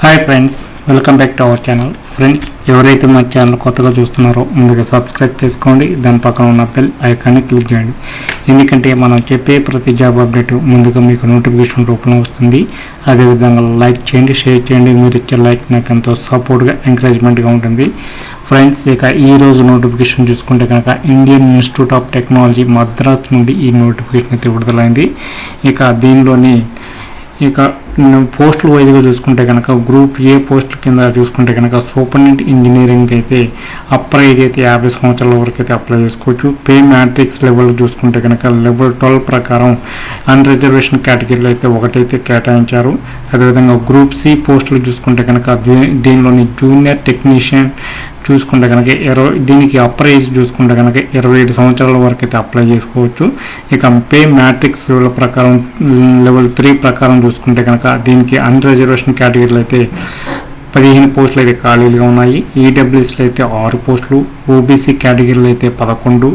Hi friends welcome back to our channel friends ఎవరైతే మా channel కొత్తగా చూస్తున్నారో ముందుగా సబ్స్క్రైబ్ చేసుకోండి దాని పక్కన ఉన్న బెల్ ఐకాన్ని క్లిక్ చేయండి. ఎందుకంటే మనం చెప్పే ప్రతి జాబ్ అప్డేట్ ముందుగా మీకు నోటిఫికేషన్ రూపంలో వస్తుంది. అదేవిధంగా లైక్ చేయండి షేర్ చేయండి మీరు ఇచ్చే లైక్ నాకు ఎంతో సపోర్ట్గా ఎంకరేజ్మెంట్గా ఉంటుంది. ఫ్రెండ్స్ ఇక ఈ రోజు నోటిఫికేషన్ చూసుకుంటే కనుక Indian institute of technology Madras నుండి ఈ నోటిఫికేషన్ అయితే విడుదలైంది. ఇక దీనిలోని ఇక పోస్టుల వైజ్గా చూసుకుంటే కనుక గ్రూప్ ఏ పోస్ట్ కింద చూసుకుంటే కనుక సూపరింటెండెంట్ ఇంజనీరింగ్ అయితే అప్లై అయితే యాభై సంవత్సరాల వరకు అయితే అప్లై చేసుకోవచ్చు. పే మ్యాట్రిక్స్ లెవెల్ చూసుకుంటే కనుక లెవెల్ ట్వెల్వ్ ప్రకారం అన్ రిజర్వేషన్ కేటగిరీలో అయితే ఒకటైతే కేటాయించారు. అదేవిధంగా గ్రూప్ సి పోస్టులు చూసుకుంటే కనుక దీనిలోని జూనియర్ టెక్నీషియన్ చూసుకుంటే కనుక ఇరవై దీనికి అప్పర్ ఏజ్ చూసుకుంటే కనుక ఇరవై ఏడు సంవత్సరాల వరకు అయితే అప్లై చేసుకోవచ్చు. ఇక పే మ్యాట్రిక్స్ లెవెల్ ప్రకారం లెవెల్ త్రీ ప్రకారం చూసుకుంటే కనుక దీనికి అన్ రిజర్వేషన్ కేటగిరీలు అయితే పదిహేను పోస్టులు అయితే ఖాళీలుగా ఉన్నాయి. ఈడబ్ల్యూఎస్లో అయితే ఆరు పోస్టులు ఓబీసీ కేటగిరీలో అయితే పదకొండు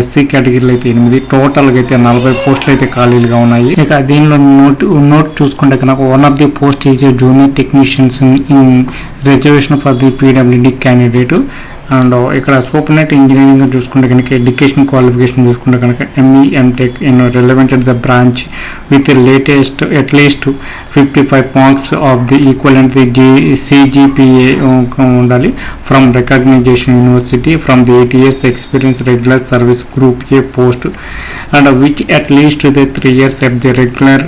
ఎస్సీ కేటగిరీలో అయితే ఎనిమిది టోటల్గా అయితే నలభై పోస్టులు అయితే ఖాళీలుగా ఉన్నాయి. ఇక దీనిలో నోట్ నోట్ చూసుకుంటే కనుక one of the post is junior technicians in reservation for the PWD candidate and ఇక్కడ సూపర్నెట్ ఇంజనీరింగ్ చూసుకుంటే కనుక ఎడ్యుకేషన్ క్వాలిఫికేషన్ చూసుకుంటే కనుక ME MTech in relevant the branch with latest at least fifty five marks of the equal and the G CGPA ఉండాలి. From recognisation university from the eight years experience regular service group A post and which at least the three years at the regular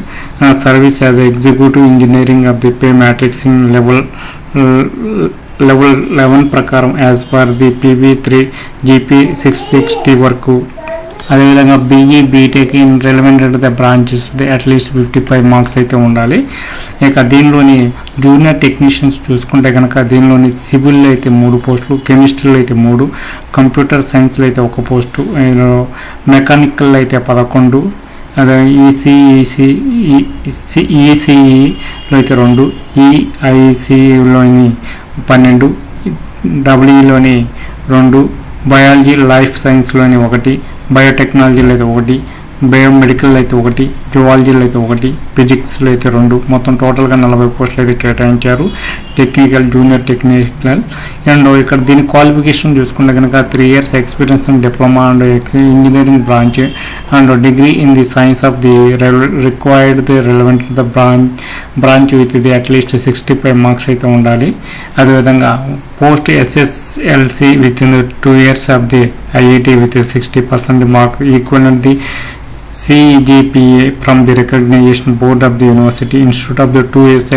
service as executive engineering of the pay matrix in level level eleven ప్రకారం as per the PB three GP six sixty వరకు. అదేవిధంగా BE BTech in relevant the branches at least fifty five marks అయితే ఉండాలి. ఇక దీనిలోని junior technicians చూసుకుంటే కనుక దీనిలోని సివిల్లో అయితే మూడు పోస్టులు కెమిస్ట్రీలో అయితే మూడు కంప్యూటర్ సైన్స్లో అయితే ఒక పోస్టు మెకానికల్ అయితే పదకొండు అదే ఈసీఈసీ ఈసీఈలో అయితే రెండు ఈఐసిలోని పన్నెండు డబ్ల్యూఈలోని రెండు బయాలజీ లైఫ్ సైన్స్లోని ఒకటి బయోటెక్నాలజీలో అయితే ఒకటి బయోమెడికల్ అయితే ఒకటి జువాలజీలో అయితే ఒకటి ఫిజిక్స్లో అయితే రెండు మొత్తం టోటల్గా నలభై పోస్టులు అయితే కేటాయించారు. Technical junior technical. అండ్ ఇక్కడ దీని క్వాలిఫికేషన్ చూసుకుంటే కనుక three years experience in diploma and engineering branch and degree in the science of the required the relevant the branch branch with the at least sixty five marks అయితే ఉండాలి. అదేవిధంగా post SSLC with in two years of the IIT with sixty percent mark equal the CGPA from the recognition board of the university instead of the two years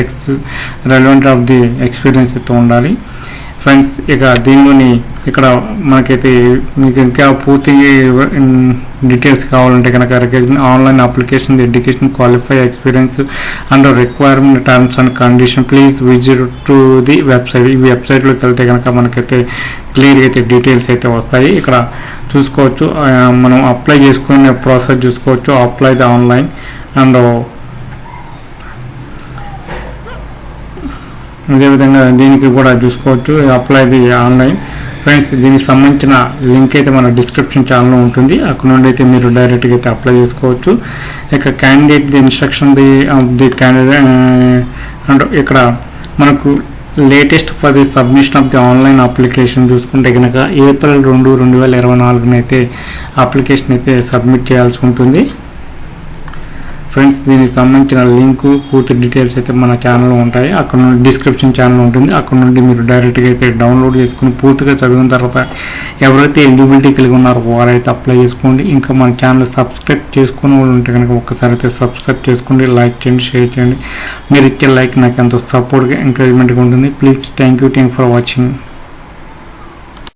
relevant of the experience friends ఇక దీనిలోని ఇక్కడ మనకైతే మీకు ఇంకా పూర్తి details కావాలంటే కనుక online application education qualify experience and requirement terms and condition please visit to the website. ఈ వెబ్సైట్లోకి వెళ్తే కనుక మనకైతే క్లియర్గా అయితే డీటెయిల్స్ అయితే వస్తాయి. ఇక్కడ చూసుకోవచ్చు మనం అప్లై చేసుకునే ప్రాసెస్ చూసుకోవచ్చు అప్లై ది ఆన్లైన్ అండ్ అదేవిధంగా దీనికి కూడా చూసుకోవచ్చు అప్లై ది ఆన్లైన్ ఫ్రెండ్స్ దీనికి సంబంధించిన లింక్ అయితే మన డిస్క్రిప్షన్ ఛానల్లో ఉంటుంది. అక్కడ నుండి అయితే మీరు డైరెక్ట్గా అయితే అప్లై చేసుకోవచ్చు. ఇక candidate the instruction the of the candidate and ఇక్కడ మనకు latest for the submission of the online application చూసుకుంటే కనుక ఏప్రిల్ రెండు రెండు వేల ఇరవై నాలుగునైతే అప్లికేషన్ అయితే సబ్మిట్ చేయాల్సి ఉంటుంది. ఫ్రెండ్స్ దీనికి సంబంధించిన లింక్ పూర్తి డీటెయిల్స్ అయితే మన ఛానల్లో ఉంటాయి. అక్కడ నుండి డిస్క్రిప్షన్ ఛానల్ ఉంటుంది. అక్కడ నుండి మీరు డైరెక్ట్గా అయితే డౌన్లోడ్ చేసుకుని పూర్తిగా చదివిన తర్వాత ఎవరైతే ఎలిజిబిలిటీ కలిగి ఉన్నారో వారైతే అప్లై చేసుకోండి. ఇంకా మన ఛానల్ సబ్స్క్రైబ్ చేసుకునే వాళ్ళు ఉంటే కనుక ఒక్కసారి అయితే సబ్స్క్రైబ్ చేసుకోండి. లైక్ చేయండి షేర్ చేయండి. మీరు ఇచ్చే లైక్ నాకు ఎంతో సపోర్ట్గా ఎంకరేజ్మెంట్గా ఉంటుంది. Please thank you thank for watching